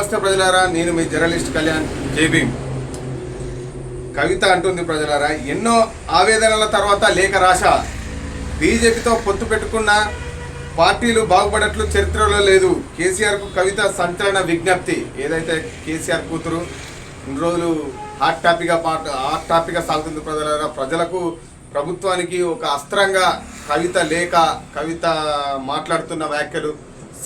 నమస్తే ప్రజలారా నేను మీ journalist Kalyan J B Kavitha అంటుంది ప్రజలారా ఎన్నో ఆవేదనల తర్వాత లేఖ రాశ. బీజేపీతో పొత్తు పెట్టుకున్న పార్టీలు బాగుపడట్లు చరిత్రలో లేదు. కేసీఆర్కు కవిత సంచలన విజ్ఞప్తి. ఏదైతే కేసీఆర్ కూతురు ఇన్ని రోజులు హాట్ టాపిక్గా పాట హాట్ టాపిక్గా సాగుతుంది ప్రజలారా. ప్రజలకు ప్రభుత్వానికి ఒక అస్త్రంగా కవిత లేఖ కవిత మాట్లాడుతున్న వ్యాఖ్యలు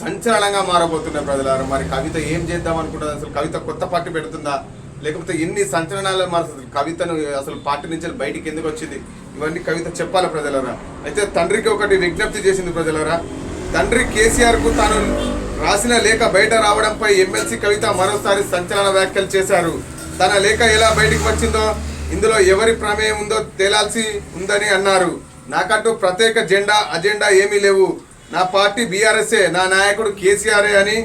సంచలనంగా మారబోతున్నాయి ప్రజలారా. మరి కవిత ఏం చేద్దాం అనుకుంటుంది? అసలు కవిత కొత్త పార్టీ పెడుతుందా? లేకపోతే ఎన్ని సంచలనాలు మారుతుంది కవితను అసలు పార్టీ నుంచి బయటికి ఎందుకు వచ్చింది? ఇవన్నీ కవిత చెప్పాలి ప్రజలరా? అయితే తండ్రికి ఒకటి విజ్ఞప్తి చేసింది ప్రజలరా. తండ్రి కేసీఆర్కు తాను రాసిన లేఖ బయట రావడంపై ఎమ్మెల్సీ కవిత మరోసారి సంచలన వ్యాఖ్యలు చేశారు. తన లేఖ ఎలా బయటికి వచ్చిందో ఇందులో ఎవరి ప్రమేయం ఉందో తేలాల్సి ఉందని అన్నారు. నాకంటూ ప్రత్యేక జెండా అజెండా ఏమీ లేవు. నా పార్టీ బీఆర్ఎస్ఏ నా నాయకుడు కేసీఆర్ఏ అని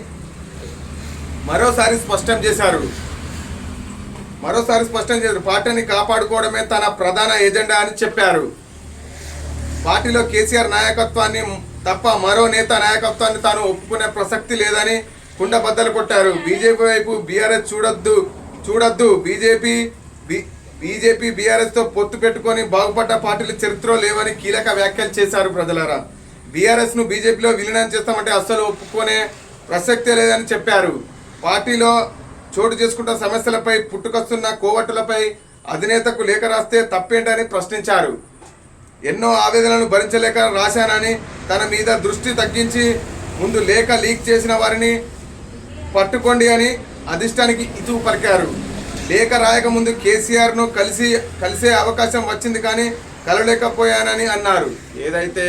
మరోసారి స్పష్టం చేశారు. మరోసారి స్పష్టం చేశారు. పార్టీని కాపాడుకోవడమే తన ప్రధాన ఎజెండా అని చెప్పారు. పార్టీలో కేసీఆర్ నాయకత్వాన్ని తప్ప మరో నేత నాయకత్వాన్ని తాను ఒప్పుకునే ప్రసక్తి లేదని కుండబద్దలు కొట్టారు. బీజేపీ వైపు బీఆర్ఎస్ చూడొద్దు చూడొద్దు. బీజేపీ బీజేపీ బీఆర్ఎస్తో పొత్తు పెట్టుకొని బాగుపడ్డ పార్టీల చరిత్రలో లేవని కీలక వ్యాఖ్యలు చేశారు ప్రజలారా. బీఆర్ఎస్ను బీజేపీలో విలీనం చేస్తామంటే అస్సలు ఒప్పుకునే ప్రసక్తే లేదని చెప్పారు. పార్టీలో చోటు చేసుకుంటున్న సమస్యలపై పుట్టుకొస్తున్న కోవట్టులపై అధినేతకు లేఖ రాస్తే తప్పేంటని ప్రశ్నించారు. ఎన్నో ఆవేదనలను భరించలేక రాశానని తన మీద దృష్టి తగ్గించి ముందు లేఖ లీక్ చేసిన వారిని పట్టుకోండి అని అధిష్టానికి ఇతువు పలికారు. లేఖ రాయకముందు కేసీఆర్ను కలిసి కలిసే అవకాశం వచ్చింది కానీ కలవలేకపోయానని అన్నారు. ఏదైతే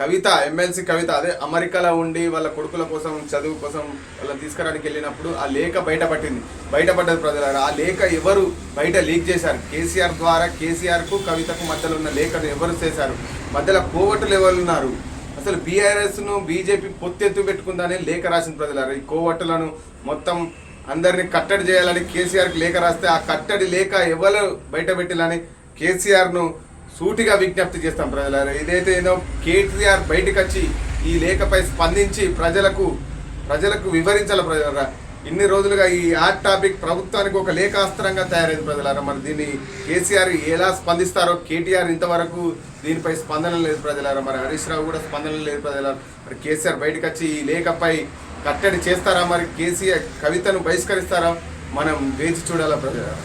కవిత ఎమ్మెల్సీ కవిత అదే అమెరికాలో ఉండి వాళ్ళ కొడుకుల కోసం చదువు కోసం వాళ్ళని తీసుకురావడానికి వెళ్ళినప్పుడు ఆ లేఖ బయటపట్టింది బయటపడ్డది ప్రజలారా. ఆ లేఖ ఎవరు బయట లీక్ చేశారు? కేసీఆర్ ద్వారా కేసీఆర్కు కవితకు మధ్యలో ఉన్న లేఖను ఎవరు చేశారు? మధ్యలో కోవటులు ఎవరు ఉన్నారు? అసలు బీఆర్ఎస్ను బీజేపీ పొత్తెత్తు పెట్టుకుందనే లేఖ రాసిన ప్రజలారా. ఈ కోవట్లను మొత్తం అందరిని కట్టడి చేయాలని కేసీఆర్కి లేఖ రాస్తే ఆ కట్టడి లేఖ ఎవరు బయట పెట్టాలని కేసీఆర్ను సూటిగా విజ్ఞప్తి చేస్తాం ప్రజలారా. ఏదైతే ఏదో కేటీఆర్ బయటకు వచ్చి ఈ లేఖపై స్పందించి ప్రజలకు ప్రజలకు వివరించాలి ప్రజలారా. ఇన్ని రోజులుగా ఈ ఆర్ట్ టాపిక్ ప్రభుత్వానికి ఒక లేఖాస్త్రంగా తయారైంది ప్రజలారా. మరి దీన్ని కేసీఆర్ ఎలా స్పందిస్తారో కేటీఆర్ ఇంతవరకు దీనిపై స్పందన లేదు ప్రజలారా. మరి హరీష్ రావు కూడా స్పందన లేదు ప్రజలారా. మరి కేసీఆర్ బయటకు వచ్చి ఈ లేఖపై కట్టడి చేస్తారా? మరి కేసీఆర్ కవితను బహిష్కరిస్తారా? మనం వేచి చూడాలా ప్రజలారా.